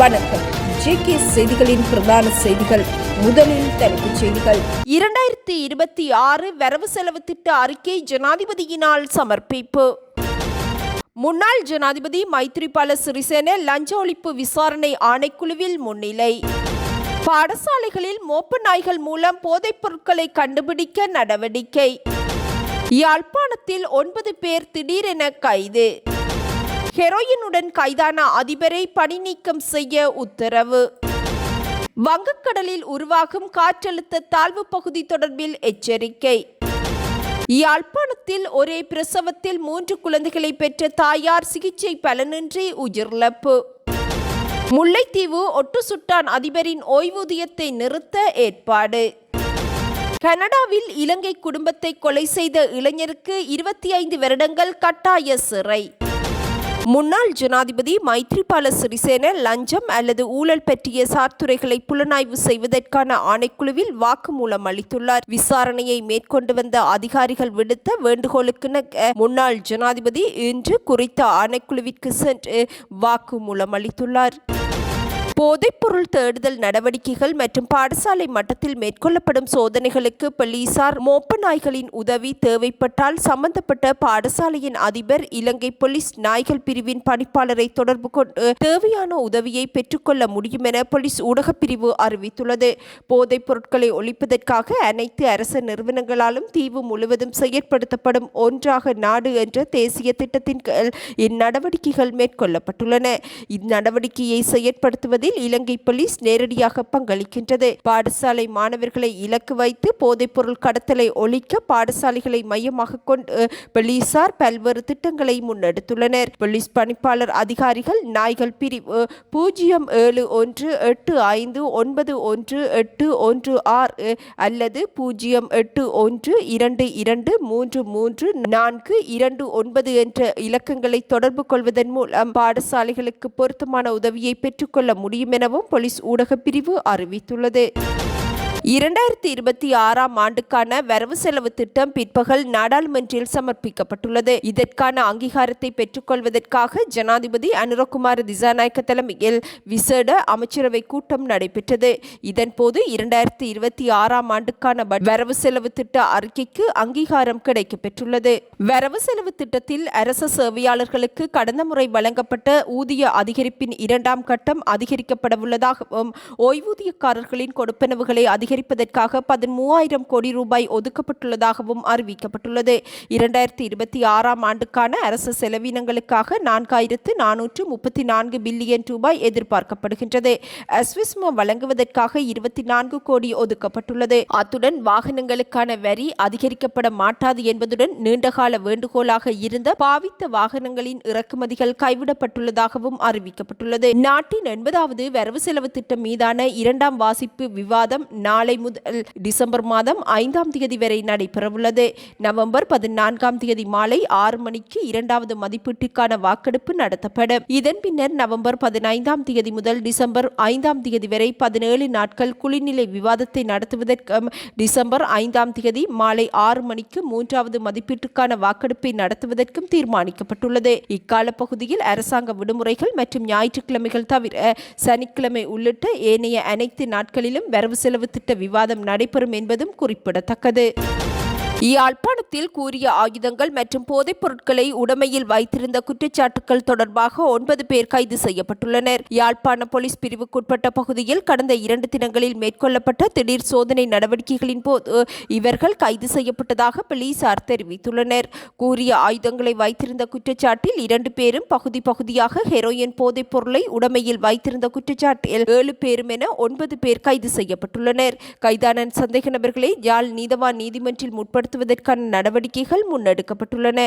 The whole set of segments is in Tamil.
வணக்கம். ஜேகே செய்திகளின் பிரதான செய்திகள். முதலில் தலைப்புச் செய்திகள். இரண்டாயிரத்தி இருபத்தி ஆறு வரவு செலவு திட்ட அறிக்கை ஜனாதிபதியினால் சமர்ப்பிப்பு. முன்னாள் ஜனாதிபதி மைத்ரிபால சிறிசேன லஞ்ச ஒழிப்பு விசாரணை ஆணைக்குழுவில் முன்னிலை. பாடசாலைகளில் மோப்ப நாய்கள் மூலம் போதைப் பொருட்களை கண்டுபிடிக்க நடவடிக்கை. யாழ்ப்பாணத்தில் ஒன்பது பேர் திடீரென கைது. ஹெரோயினுடன் கைதான அதிபரை பணிநீக்கம் செய்ய உத்தரவு. வங்கக்கடலில் உருவாகும் காற்றழுத்த தாழ்வு பகுதி தொடர்பில் எச்சரிக்கை. யாழ்ப்பாணத்தில் ஒரே பிரசவத்தில் மூன்று குழந்தைகளை பெற்ற தாயார் சிகிச்சை பலனின்றி உயிரிழப்பு. முல்லைத்தீவு ஒட்டு சுட்டான் அதிபரின் ஓய்வூதியத்தை நிறுத்த ஏற்பாடு. கனடாவில் இலங்கை குடும்பத்தை கொலை செய்த இளைஞருக்கு இருபத்தி ஐந்து வருடங்கள் கட்டாய சிறை. முன்னாள் ஜனாதிபதி மைத்ரிபால சிறிசேன லஞ்சம் அல்லது ஊழல் பற்றிய சார்த்துறைகளை புலனாய்வு செய்வதற்கான ஆணைக்குழுவில் வாக்குமூலம் அளித்துள்ளார். விசாரணையை மேற்கொண்டு வந்த அதிகாரிகள் விடுத்த வேண்டுகோளுக்கு முன்னாள் ஜனாதிபதி இன்று குறித்த ஆணைக்குழுவிற்கு சென்று வாக்குமூலம் அளித்துள்ளார். போதைப்பொருள் தேடுதல் நடவடிக்கைகள் மற்றும் பாடசாலை மட்டத்தில் மேற்கொள்ளப்படும் சோதனைகளுக்கு போலீசார் மோப்ப நாய்களின் உதவி தேவைப்பட்டால் சம்பந்தப்பட்ட பாடசாலையின் அதிபர் இலங்கை போலீஸ் நாய்கள் பிரிவின் பணிப்பாளரை தொடர்பு கொண்டு தேவையான உதவியை பெற்றுக்கொள்ள முடியும் என போலீஸ் ஊடகப் பிரிவு அறிவித்துள்ளது. போதைப் பொருட்களை ஒழிப்பதற்காக அனைத்து அரசு நிறுவனங்களாலும் தீவு முழுவதும் செயற்படுத்தப்படும் ஒன்றாக நாடு என்ற தேசிய திட்டத்தின் கீழ் இந்நடவடிக்கைகள் மேற்கொள்ளப்பட்டுள்ளன. இந்நடவடிக்கையை செயற்படுத்துவதில் இலங்கை போலீஸ் நேரடியாக பங்களிக்கின்றது. பாடசாலை மாணவர்களை இலக்கு வைத்து போதைப்பொருள் கடத்தலை ஒழிக்க பாடசாலைகளை மையமாக கொண்டு போலீசார் பல்வேறு திட்டங்களை முன்னெடுத்துள்ளனர். போலீஸ் பணிப்பாளர் அதிகாரிகள் நாய்கள் பிரிவு பூஜ்ஜியம் ஏழு ஒன்று எட்டு ஐந்து ஒன்பது ஒன்று எட்டு ஒன்று ஆறு அல்லது பூஜ்ஜியம் எட்டு ஒன்று இரண்டு இரண்டு மூன்று மூன்று நான்கு இரண்டு ஒன்பது என்ற இலக்கங்களை தொடர்பு கொள்வதன் மூலம் பாடசாலைகளுக்கு பொருத்தமான உதவியை பெற்றுக்கொள்ள முடியும். எனவும் போலீஸ் ஊடகப் பிரிவு அறிவித்துள்ளது. இரண்டாயிரத்தி இருபத்தி ஆறாம் ஆண்டுக்கான வரவு செலவு திட்டம் பிற்பகல் நாடாளுமன்றில் சமர்ப்பிக்கப்பட்டுள்ளது. இதற்கான அங்கீகாரத்தை பெற்றுக்கொள்வதற்காக ஜனாதிபதி அனுரகுமார் திசாநாயக்க தலைமையில் விசேட அமைச்சரவை கூட்டம் நடைபெற்றது. இதன்போது இரண்டாயிரத்தி இருபத்தி ஆறாம் ஆண்டுக்கான வரவு செலவு திட்ட அறிக்கைக்கு அங்கீகாரம் கிடைக்கப்பெற்றுள்ளது. வரவு செலவு திட்டத்தில் அரச சேவையாளர்களுக்கு கடந்த முறை வழங்கப்பட்ட ஊதிய அதிகரிப்பின் இரண்டாம் கட்டம் அதிகரிக்கப்படவுள்ளதாகவும் ஓய்வூதியக்காரர்களின் கொடுப்பனவுகளை அதிகரிப்பதற்காக பதிமூவாயிரம் கோடி ரூபாய் ஒதுக்கப்பட்டுள்ளதாகவும் அறிவிக்கப்பட்டுள்ளது. இரண்டாயிரத்தி இருபத்தி ஆறாம் ஆண்டுக்கான அரசு செலவினங்களுக்காக நான்காயிரத்து நானூற்று முப்பத்தி நான்கு பில்லியன் ரூபாய் எதிர்பார்க்கப்படுகின்றது. அஸ்விஸ்மோ வழங்குவதற்காக இருபத்தி நான்கு கோடி ஒதுக்கப்பட்டுள்ளது. அத்துடன் வாகனங்களுக்கான வரி அதிகரிக்கப்பட மாட்டாது என்பதுடன் நீண்டகால வேண்டுகோளாக இருந்த பாவித்த வாகனங்களின் இறக்குமதிகள் கைவிடப்பட்டுள்ளதாகவும் அறிவிக்கப்பட்டுள்ளது. நாட்டின் எண்பதாவது வரவு செலவு திட்டம் மீதான இரண்டாம் வாசிப்பு விவாதம் நாளை முதல் டிசம்பர் மாதம் ஐந்தாம் தேதி வரை நடைபெறவுள்ளது. நவம்பர் பதினான்காம் தேதி மாலை ஆறு மணிக்கு இரண்டாவது மதிப்பீட்டுக்கான வாக்கெடுப்பு நடத்தப்படும். இதன் பின்னர் நவம்பர் பதினைந்தாம் தேதி முதல் டிசம்பர் ஐந்தாம் தேதி வரை பதினேழு நாட்கள் குளிர்நிலை விவாதத்தை நடத்துவதற்கும் டிசம்பர் ஐந்தாம் தேதி மாலை ஆறு மணிக்கு மூன்றாவது மதிப்பீட்டுக்கான வாக்கெடுப்பை நடத்துவதற்கும் தீர்மானிக்கப்பட்டுள்ளது. இக்கால பகுதியில் அரசாங்க விடுமுறைகள் மற்றும் ஞாயிற்றுக்கிழமைகள் தவிர சனிக்கிழமை உள்ளிட்ட ஏனைய அனைத்து நாட்களிலும் வரவு செலவு திட்ட விவாதம் நடைபெறும் என்பதும் குறிப்பிடத்தக்கது. யாழ்ப்பாணத்தில் கூறிய ஆயுதங்கள் மற்றும் போதைப் பொருட்களை உடமையில் வைத்திருந்த குற்றச்சாட்டுகள் தொடர்பாக ஒன்பது பேர் கைது செய்யப்பட்டுள்ளனர். யாழ்ப்பாண போலீஸ் பிரிவுக்குட்பட்ட பகுதியில் கடந்த இரண்டு தினங்களில் மேற்கொள்ளப்பட்ட திடீர் சோதனை நடவடிக்கைகளின் போது இவர்கள் கைது செய்யப்பட்டதாக போலீசார் தெரிவித்துள்ளனர். கூறிய ஆயுதங்களை வைத்திருந்த குற்றச்சாட்டில் இரண்டு பேரும் பகுதி பகுதியாக ஹெரோயின் போதைப் பொருளை உடமையில் வைத்திருந்த குற்றச்சாட்டில் ஏழு பேரும் என ஒன்பது பேர் கைது செய்யப்பட்டுள்ளனர். கைதான சந்தேக நபர்களை யாழ் நீதவான் நீதிமன்றில் முற்படுத்த நடத்துவதற்கான நடவடிக்கைகள் முன்னெடுக்கப்பட்டுள்ளன.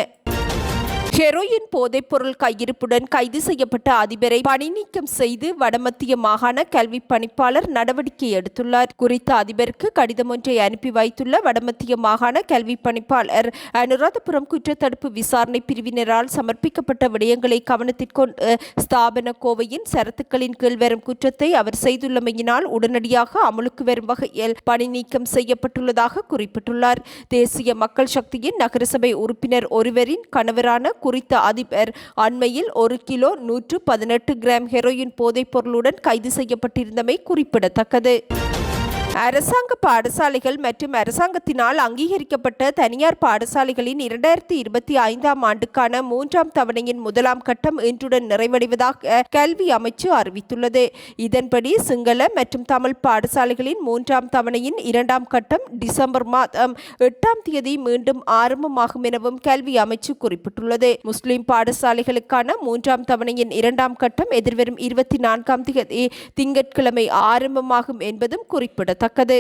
ஹெரோயின் போதைப்பொருள் கையிருப்புடன் கைது செய்யப்பட்ட அதிபரை பணிநீக்கம் செய்து வடமத்திய மாகாண கல்வி பணிப்பாளர் நடவடிக்கை எடுத்துள்ளார். குறித்த அதிபருக்கு கடிதம் ஒன்றை அனுப்பி வைத்துள்ள வடமத்திய மாகாண கல்வி பணிப்பாளர் அனுராதபுரம் குற்றத்தடுப்பு விசாரணை பிரிவினரால் சமர்ப்பிக்கப்பட்ட விடயங்களை கவனத்திற்கொண்டு ஸ்தாபன கோவையின் சரத்துக்களின் கீழ் வரும் குற்றத்தை அவர் செய்துள்ளமையினால் உடனடியாக அமலுக்கு வரும் வகையில் பணி நீக்கம் செய்யப்பட்டுள்ளதாக குறிப்பிட்டுள்ளார். தேசிய மக்கள் சக்தியின் நகரசபை உறுப்பினர் ஒருவரின் கணவரான குறித்த அதிபர் அண்மையில் ஒரு கிலோ நூற்று பதினெட்டு கிராம் ஹெரோயின் போதைப் பொருளுடன் கைது செய்யப்பட்டிருந்தமை குறிப்பிடத்தக்கது. அரசாங்க பாடசாலைகள் மற்றும் அரசாங்கத்தினால் அங்கீகரிக்கப்பட்ட தனியார் பாடசாலைகளின் இரண்டாயிரத்தி இருபத்தி ஐந்தாம் ஆண்டுக்கான மூன்றாம் தவணையின் முதலாம் கட்டம் இன்றுடன் நிறைவடைவதாக கல்வி அமைச்சு அறிவித்துள்ளது. இதன்படி சிங்கள மற்றும் தமிழ் பாடசாலைகளின் மூன்றாம் தவணையின் இரண்டாம் கட்டம் டிசம்பர் மாதம் எட்டாம் தேதி மீண்டும் ஆரம்பமாகும் எனவும் கல்வி அமைச்சு குறிப்பிட்டுள்ளது. முஸ்லிம் பாடசாலைகளுக்கான மூன்றாம் தவணையின் இரண்டாம் கட்டம் எதிர்வரும் இருபத்தி நான்காம் தேதி திங்கட்கிழமை ஆரம்பமாகும் என்பதும் குறிப்பிடத்தக்கது. ತಕ್ಕದೇ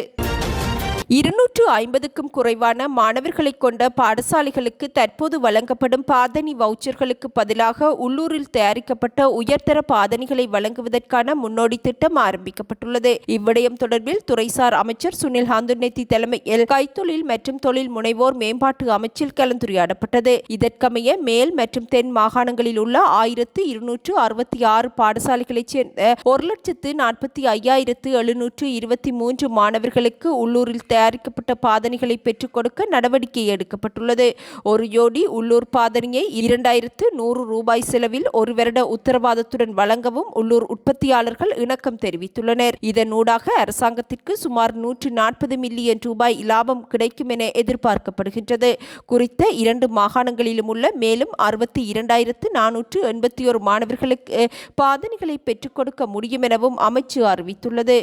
இருநூற்று ஐம்பதுக்கும் குறைவான மாணவர்களை கொண்ட பாடசாலைகளுக்கு தற்போது வழங்கப்படும் பாதணி வவுச்சர்களுக்கு பதிலாக உள்ளூரில் தயாரிக்கப்பட்ட உயர்தர பாதணிகளை வழங்குவதற்கான முன்னோடி திட்டம் ஆரம்பிக்கப்பட்டுள்ளது. இவ்விடயம் தொடர்பில் துறைசார் அமைச்சர் சுனில் ஹாந்துனெத்தி தலைமையில் கைத்தொழில் மற்றும் தொழில் முனைவோர் மேம்பாட்டு அமைச்சில் கலந்துரையாடப்பட்டது. இதற்கமைய மேல் மற்றும் தென் மாகாணங்களில் உள்ள ஆயிரத்து இருநூற்று அறுபத்தி ஆறு பாடசாலைகளைச் சேர்ந்த ஒரு லட்சத்து நாற்பத்தி ஐயாயிரத்து எழுநூற்று இருபத்தி மூன்று மாணவர்களுக்கு உள்ளூரில் தயாரிக்கப்பட்ட பாதணிகளை பெற்றுக் கொடுக்க நடவடிக்கை எடுக்கப்பட்டுள்ளது. ஒரு ஜோடி உள்ளூர் பாதணியை இரண்டாயிரத்து நூறு ரூபாய் செலவில் ஒரு வருட உத்தரவாதத்துடன் வழங்கவும் உள்ளூர் உற்பத்தியாளர்கள் இணக்கம் தெரிவித்துள்ளனர். இதனூடாக அரசாங்கத்திற்கு சுமார் நூற்று நாற்பது மில்லியன் ரூபாய் லாபம் கிடைக்கும் என எதிர்பார்க்கப்படுகின்றது. குறித்த இரண்டு மாகாணங்களிலும் உள்ள மேலும் அறுபத்தி இரண்டாயிரத்து நானூற்று எண்பத்தி ஒரு மாணவர்களுக்கு பாதணிகளை பெற்றுக் கொடுக்க முடியும் எனவும் அமைச்சு அறிவித்துள்ளது.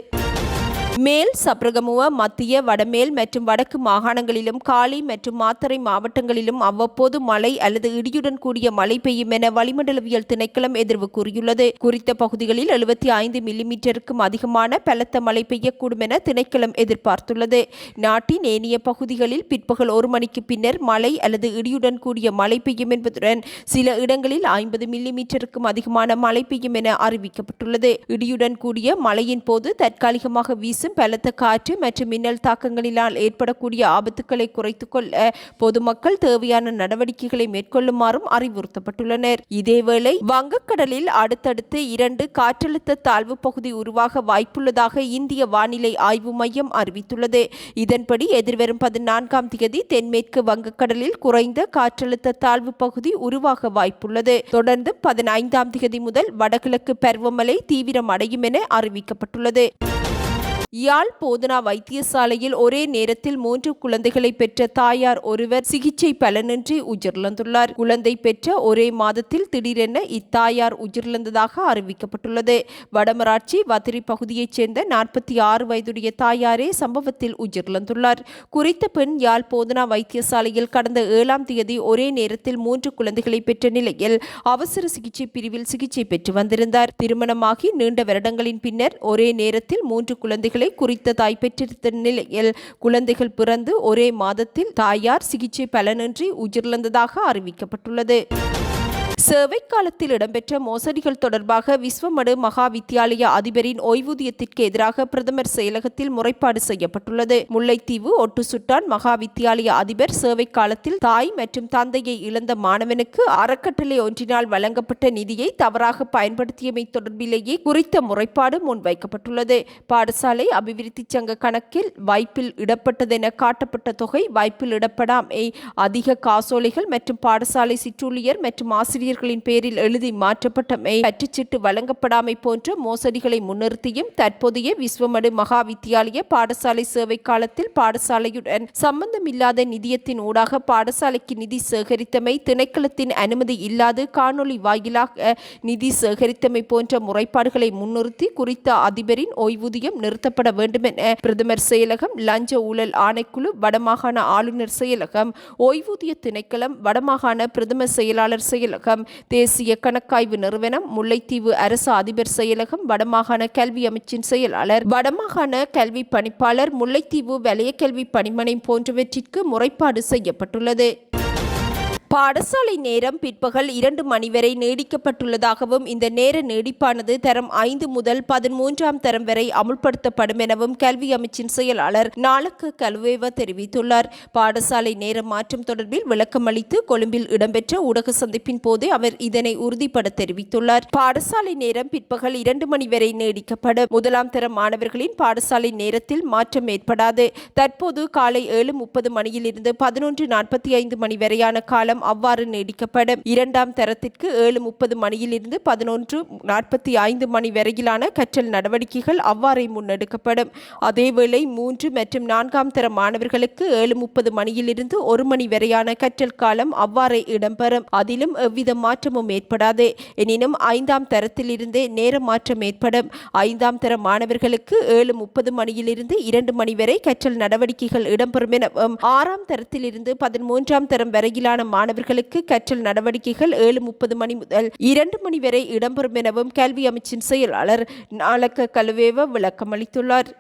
மேல் சப்ரகமுவ மத்திய வடமேல் மற்றும் வடக்கு மாகாணங்களிலும் காலி மற்றும் மாத்தறை மாவட்டங்களிலும் அவ்வப்போது மழை அல்லது இடியுடன் கூடிய மழை பெய்யும் என வளிமண்டலவியல் திணைக்களம் எதிர்வு கூறியுள்ளது. குறித்த பகுதிகளில் எழுபத்தி ஐந்து மில்லிமீட்டருக்கும் அதிகமான பலத்த மழை பெய்யக்கூடும் என திணைக்களம் எதிர்பார்த்துள்ளது. நாட்டின் ஏனைய பகுதிகளில் பிற்பகல் ஒரு மணிக்கு பின்னர் மழை அல்லது இடியுடன் கூடிய மழை பெய்யும் என்பதுடன் சில இடங்களில் ஐம்பது மில்லிமீட்டருக்கும் அதிகமான மழை பெய்யும் என அறிவிக்கப்பட்டுள்ளது. இடியுடன் கூடிய மழையின் போது தற்காலிகமாக வீசும் பலத்த காற்று மற்றும் மின்னல் தாக்கங்களினால் ஏற்படக்கூடிய ஆபத்துக்களை குறைத்துக்கொள்ள பொதுமக்கள் தேவையான நடவடிக்கைகளை மேற்கொள்ளுமாறும் அறிவுறுத்தப்பட்டுள்ளனர். இதேவேளை வங்கக்கடலில் அடுத்தடுத்து இரண்டு காற்றழுத்த தாழ்வு பகுதி உருவாக வாய்ப்புள்ளதாக இந்திய வானிலை ஆய்வு மையம் அறிவித்துள்ளது. இதன்படி எதிர்வரும் பதினான்காம் தேதி தென்மேற்கு வங்கக்கடலில் குறைந்த காற்றழுத்த தாழ்வு பகுதி உருவாக வாய்ப்புள்ளது. தொடர்ந்து பதினைந்தாம் தேதி முதல் வடகிழக்கு பருவமழை தீவிரமடையும் என அறிவிக்கப்பட்டுள்ளது. யாழ் போதனா வைத்தியசாலையில் ஒரே நேரத்தில் மூன்று குழந்தைகளை பெற்ற தாயார் ஒருவர் சிகிச்சை பலனின்றி உயிரிழந்துள்ளார். குழந்தை பெற்ற ஒரே மாதத்தில் திடீரென இத்தாயார் உயிரிழந்ததாக அறிவிக்கப்பட்டுள்ளது. வடமராட்சி வத்திரி பகுதியைச் சேர்ந்த நாற்பத்தி ஆறு வயதுடைய தாயாரே சம்பவத்தில் உயிரிழந்துள்ளார். குறித்த பெண் யாழ் போதனா வைத்தியசாலையில் கடந்த ஏழாம் தேதி ஒரே நேரத்தில் மூன்று குழந்தைகளை பெற்ற நிலையில் அவசர சிகிச்சை பிரிவில் சிகிச்சை பெற்று வந்திருந்தார். திருமணமாகி நீண்ட வருடங்களின் பின்னர் ஒரே நேரத்தில் மூன்று குழந்தைகள் குழந்தைகளை குறித்த தாய் பெற்றிருந்த நிலையில் குழந்தைகள் பிறந்து ஒரே மாதத்தில் தாயார் சிகிச்சை பலனின்றி உயிரிழந்ததாக அறிவிக்கப்பட்டுள்ளது. சேவை காலத்தில் இடம்பெற்ற மோசடிகள் தொடர்பாக விஸ்வமடு மகா வித்தியாலய அதிபரின் ஓய்வூதியத்திற்கு எதிராக பிரதமர் செயலகத்தில் முறைப்பாடு செய்யப்பட்டுள்ளது. முல்லைத்தீவு ஒட்டுசுட்டான் மகா வித்தியாலய அதிபர் சேவை காலத்தில் தாய் மற்றும் தந்தையை இழந்த மாணவனுக்கு அறக்கட்டளை ஒன்றினால் வழங்கப்பட்ட நிதியை தவறாக பயன்படுத்தியமை தொடர்பிலேயே குறித்த முறைப்பாடு முன்வைக்கப்பட்டுள்ளது. பாடசாலை அபிவிருத்தி சங்க கணக்கில் வாய்ப்பில் இடப்பட்டதென காட்டப்பட்ட தொகை வாய்ப்பில் இடப்படாமை. அதிக காசோலைகள் மற்றும் பாடசாலை சிற்றூழியர் மற்றும் ஆசிரியர் ஊழியர்களின் பேரில் எழுதி மாற்றப்பட்டமை பற்றுச்சீட்டு வழங்கப்படாமை போன்ற மோசடிகளை முன்னிறுத்தியும் தற்போதைய விஸ்வமடு மகா வித்தியாலய பாடசாலை சேவை காலத்தில் பாடசாலையுடன் சம்பந்தமில்லாத நிதியத்தின் ஊடாக பாடசாலைக்கு நிதி சேகரித்தமை திணைக்களத்தின் அனுமதி இல்லாது காணொலி வாயிலாக நிதி சேகரித்தமை போன்ற முறைப்பாடுகளை முன்னிறுத்தி குறித்த அதிபரின் ஓய்வூதியம் நிறுத்தப்பட வேண்டும் என பிரதமர் செயலகம் லஞ்ச ஊழல் ஆணைக்குழு வடமாகாண ஆளுநர் செயலகம் ஓய்வூதிய திணைக்களம் வடமாகாண பிரதம செயலாளர் செயலகம் தேசிய கணக்காய்வு நிறுவனம் முல்லைத்தீவு அரசு அதிபர் செயலகம் வடமாகாண கல்வி அமைச்சின் செயலாளர் வடமாகாண கல்வி பணிப்பாளர் முல்லைத்தீவு வலய கல்வி பணிமனை போன்றவற்றிற்கு முறைப்பாடு செய்யப்பட்டுள்ளது. பாடசாலை நேரம் பிற்பகல் இரண்டு மணி வரை நீடிக்கப்பட்டுள்ளதாகவும் இந்த நேர நீடிப்பானது தரம் ஐந்து முதல் பதிமூன்றாம் தரம் வரை அமுல்படுத்தப்படும் எனவும் கல்வி அமைச்சின் செயலாளர் நாளக்கு கல்வேவ தெரிவித்துள்ளார். பாடசாலை நேர மாற்றம் தொடர்பில் விளக்கம் அளித்து கொழும்பில் இடம்பெற்ற ஊடக சந்திப்பின் போது அவர் இதனை உறுதிப்பட தெரிவித்துள்ளார். பாடசாலை நேரம் பிற்பகல் இரண்டு மணி வரை நீடிக்கப்படும். முதலாம் தர மாணவர்களின் பாடசாலை நேரத்தில் மாற்றம் ஏற்படாது. தற்போது காலை ஏழு முப்பது மணியிலிருந்து பதினொன்று நாற்பத்தி ஐந்து மணி வரையான காலம் காலம் அவ்வாறு நீடிக்கப்படும். இரண்டாம் தரத்திற்கு ஏழு முப்பது மணியிலிருந்து பதினொன்று நாற்பத்தி ஐந்து மணி வரையிலான கற்றல் நடவடிக்கைகள் அவ்வாறே முன்னெடுக்கப்படும். அதேவேளை மூன்று மற்றும் நான்காம் தர மாணவர்களுக்கு ஏழு முப்பது மணியிலிருந்து ஒரு மணி வரையான கற்றல் காலம் அவ்வாறே இடம்பெறும். அதிலும் எவ்வித மாற்றமும் ஏற்படாது. எனினும் ஐந்தாம் தரத்திலிருந்தே நேர மாற்றம் ஏற்படும். ஐந்தாம் தர மாணவர்களுக்கு ஏழு முப்பது மணியிலிருந்து இரண்டு மணி வரை கற்றல் நடவடிக்கைகள் இடம்பெறும் எனவும் ஆறாம் தரத்திலிருந்து பதிமூன்றாம் தரம் வரையிலான மாணவர்களுக்கு கற்றல் நடவடிக்கைகள் ஏழு முப்பது மணி முதல் இரண்டு மணி வரை இடம்பெறும் எனவும் கல்வி அமைச்சின் செயலாளர் நாளக்க கலுவேவ விளக்கமளித்துள்ளார்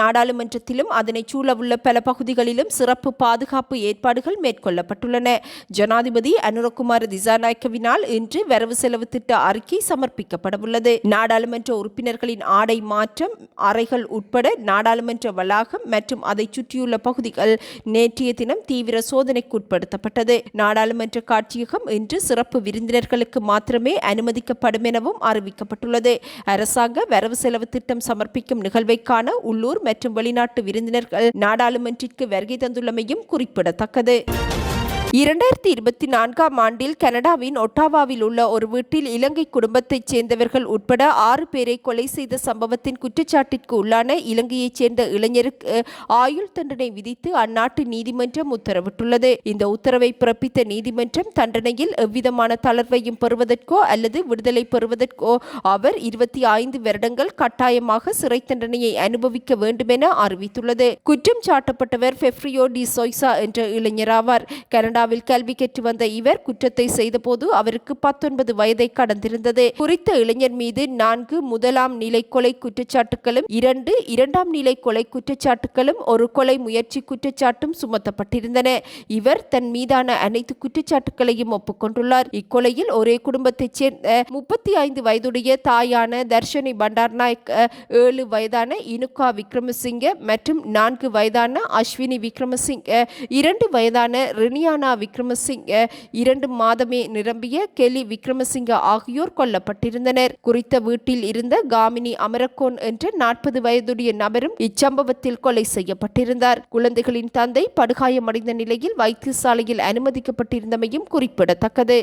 நாடாளுமன்றத்திலும் அதனைச் சூழவுள்ள பல பகுதிகளிலும் சிறப்பு பாதுகாப்பு ஏற்பாடுகள் மேற்கொள்ளப்பட்டுள்ளன. ஜனாதிபதி அனுரகுமார திசாநாயக்கவினால் இன்று வரவு செலவு திட்ட அறிக்கை சமர்ப்பிக்கப்படவுள்ளது. நாடாளுமன்ற உறுப்பினர்களின் ஆடை மாற்றம் அறைகள் உட்பட நாடாளுமன்ற வளாகம் மற்றும் அதைச் சுற்றியுள்ள பகுதிகள் நேற்றைய தினம் தீவிர சோதனைக்குட்படுத்தப்பட்டது நாடாளுமன்ற காட்சியகம் இன்று சிறப்பு விருந்தினர்களுக்கு மாத்திரமே அனுமதிக்கப்படும் எனவும் அறிவிக்கப்பட்டுள்ளது. அரசாங்க வரவு செலவு திட்டம் சமர்ப்பிக்கும் நிகழ்வைக்கான உள்ளூர் மற்றும் வெளிநாட்டு விருந்தினர்கள் நாடாளுமன்றிற்கு வருகை தந்துள்ளமையும் குறிப்பிடத்தக்கது. இரண்டாயிரத்தி இருபத்தி நான்காம் ஆண்டில் கனடாவின் ஒட்டாவாவில் உள்ள ஒரு வீட்டில் இலங்கை குடும்பத்தைச் சேர்ந்தவர்கள் உட்பட ஆறு பேரை கொலை செய்த சம்பவத்தின் குற்றச்சாட்டிற்கு உள்ளான இலங்கையைச் சேர்ந்த இளைஞருக்கு ஆயுள் தண்டனை விதித்து அந்நாட்டு நீதிமன்றம் உத்தரவிட்டுள்ளது. இந்த உத்தரவை பிறப்பித்த நீதிமன்றம் தண்டனையில் எவ்விதமான தளர்வையும் பெறுவதற்கோ அல்லது விடுதலை பெறுவதற்கோ அவர் இருபத்தி ஐந்து வருடங்கள் கட்டாயமாக சிறை தண்டனையை அனுபவிக்க வேண்டுமென அறிவித்துள்ளது. குற்றம் சாட்டப்பட்டவர் பெப்ரியோ டி சோய்சா என்ற இளைஞராவார் கனடா கனடாவில் கல்வி கற்று வந்த இவர் குற்றத்தை செய்தபோது அவருக்கு பத்தொன்பது வயதை கடந்திருந்தது. குறித்த இளைஞர் மீது நான்கு முதலாம் நிலை கொலை குற்றச்சாட்டுகளும் இரண்டு இரண்டாம் நிலை கொலை குற்றச்சாட்டுகளும் ஒரு கொலை முயற்சி குற்றச்சாட்டும் சுமத்தப்பட்டிருந்தன. இவர் தன் மீதான அனைத்து குற்றச்சாட்டுகளையும் ஒப்புக்கொண்டுள்ளார் இக்கொலையில் ஒரே குடும்பத்தைச் சேர்ந்த முப்பத்தி ஐந்து வயதுடைய தாயான தர்ஷனி பண்டார்நாயக் ஏழு வயதான இனுகா விக்ரமசிங்க மற்றும் நான்கு வயதான அஸ்வினி விக்ரமசிங்க இரண்டு வயதான ரினியானா ரத்னா விக்ரமசிங்க இரண்டு மாதமே நிரம்பிய கெலி விக்ரமசிங்க ஆகியோர் கொல்லப்பட்டிருந்தனர். குறித்த வீட்டில் இருந்த காமினி அமரக்கோன் என்ற நாற்பது வயதுடைய நபரும் இச்சம்பவத்தில் கொலை செய்யப்பட்டிருந்தார். குழந்தைகளின் தந்தை படுகாயமடைந்த நிலையில் வைத்தியசாலையில் அனுமதிக்கப்பட்டிருந்தமையும் குறிப்பிடத்தக்கது.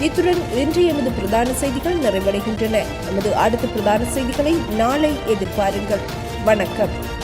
இத்துடன் இன்று எமது பிரதான செய்திகள் நிறைவடைகின்றன. எமது அடுத்த பிரதான செய்திகளை நாளை எதிர்பாருங்கள். வணக்கம்.